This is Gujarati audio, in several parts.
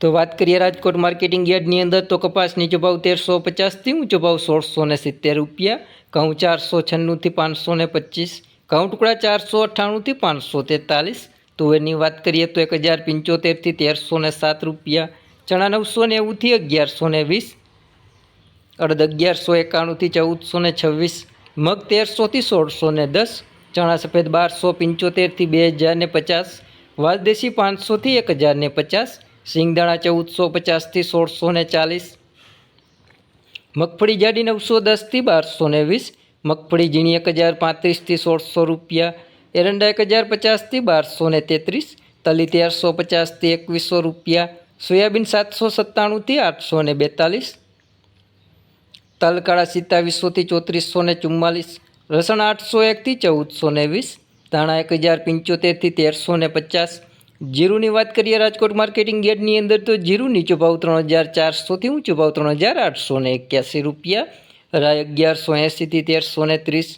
તો વાત કરીએ રાજકોટ માર્કેટિંગ યાર્ડની અંદર, તો કપાસ નીચો ભાવ તેરસો પચાસથી, ઊંચો ભાવ સોળસો ને સિત્તેર રૂપિયા, ઘઉં ચારસો છન્નુંથી પાંચસો ને પચીસ, ઘઉં ટુકડા ચારસો અઠ્ઠાણુંથી પાંચસો તેતાલીસ, તુવેરની વાત કરીએ તો એક હજાર પંચોતેરથી તેરસો ને સાત રૂપિયા, ચણા નવસો નેવુંથી અગિયારસો ને વીસ, અડદ અગિયારસો એકાણુંથી ચૌદસો ને છવ્વીસ, મગ તેરસોથી સોળસો ને દસ, ચણા સફેદ બારસો પંચોતેરથી બે હજાર ને પચાસ, વાલદેશી પાંચસોથી એક હજાર ને પચાસ સિંગદાણા ચૌદસો પચાસથી સોળસો ને ચાલીસ, મગફળી જાડી નવસો દસથી બારસો ને વીસ, મગફળી ઝીણી એક હજાર પાંત્રીસથી સોળસો રૂપિયા, એરંડા એક હજાર પચાસથી બારસો ને તેત્રીસ, તલી તેરસો પચાસથી એકવીસો રૂપિયા, સોયાબીન સાતસો સત્તાણુંથી આઠસો ને બેતાલીસ, તલકાળા સિત્તાવીસોથી ચોત્રીસો ને ચુમ્માલીસ, લસણ આઠસો એકથી ચૌદસો ને વીસ, ધાણા એક હજાર પંચોતેરથી તેરસો ને પચાસ જીરુની વાત કરીએ રાજકોટ માર્કેટિંગ યાર્ડની અંદર તો જીરું નીચો ભાવ ત્રણ હજાર ચારસોથી ઊંચો ભાવ ત્રણ હજાર આઠસો ને એક્યાસી રૂપિયા, રાય અગિયારસો એંસીથી તેરસો ને ત્રીસ,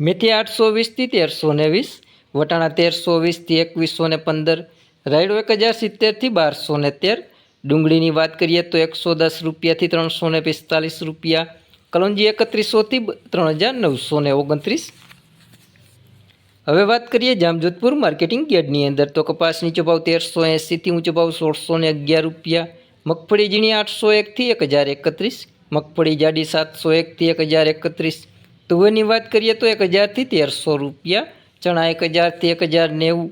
મેથી આઠસો વીસથી તેરસો ને વીસ, વટાણા તેરસો વીસથી એકવીસો ને પંદર, રાયડો એક હજાર સિત્તેરથી બારસો ને તેર, ડુંગળીની વાત કરીએ તો એકસો દસ રૂપિયાથી ત્રણસો ને પિસ્તાલીસ રૂપિયા, કલોંજી એકત્રીસોથી ત્રણ હજાર નવસો ને ઓગણત્રીસ હવે વાત કરીએ જામજોધપુર માર્કેટિંગ યાર્ડની અંદર. તો કપાસ નીચો ભાવ તેરસો એંસીથી ઊંચો ભાવ સોળસો ને અગિયાર રૂપિયા. મગફળી ઝીણી આઠસો એકથી એક હજાર એકત્રીસ. મગફળી જાડી સાતસો એકથી એક હજાર એકત્રીસ. તુવેરની વાત કરીએ તો એક હજારથી તેરસો રૂપિયા. ચણા એક હજારથી એક હજાર નેવું.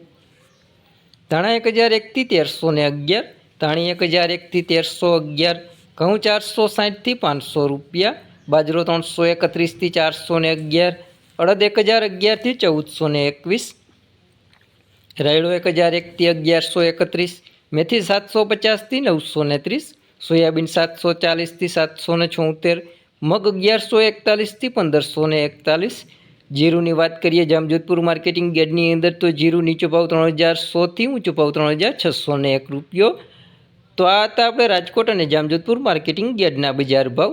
ધાણા એક હજાર એકથી તેરસો ને અગિયાર. ધાણી એક હજાર એકથી તેરસો અગિયાર. ઘઉં ચારસો સાઠથી પાંચસો રૂપિયા. બાજરો ત્રણસો એકત્રીસથી ચારસો ને અગિયાર. અડદ એક હજાર અગિયારથી ચૌદસો ને એકવીસ, રાયડો એક હજાર એકથી અગિયારસો એકત્રીસ, મેથી સાતસો પચાસથી નવસો ને ત્રીસ, સોયાબીન સાતસો ચાલીસથી સાતસો ને છોતેર, મગ અગિયારસો એકતાલીસથી પંદરસો ને એકતાલીસ. જીરુની વાત કરીએ જામજોધપુર માર્કેટિંગ ગેડની અંદર તો જીરું નીચો ભાવ ત્રણ હજાર સોથી ઊંચો ભાવ ત્રણ હજાર છસો ને એક રૂપિયો. તો આ હતા આપણે રાજકોટ અને જામજોધપુર માર્કેટિંગ ગેડના બજાર ભાવ.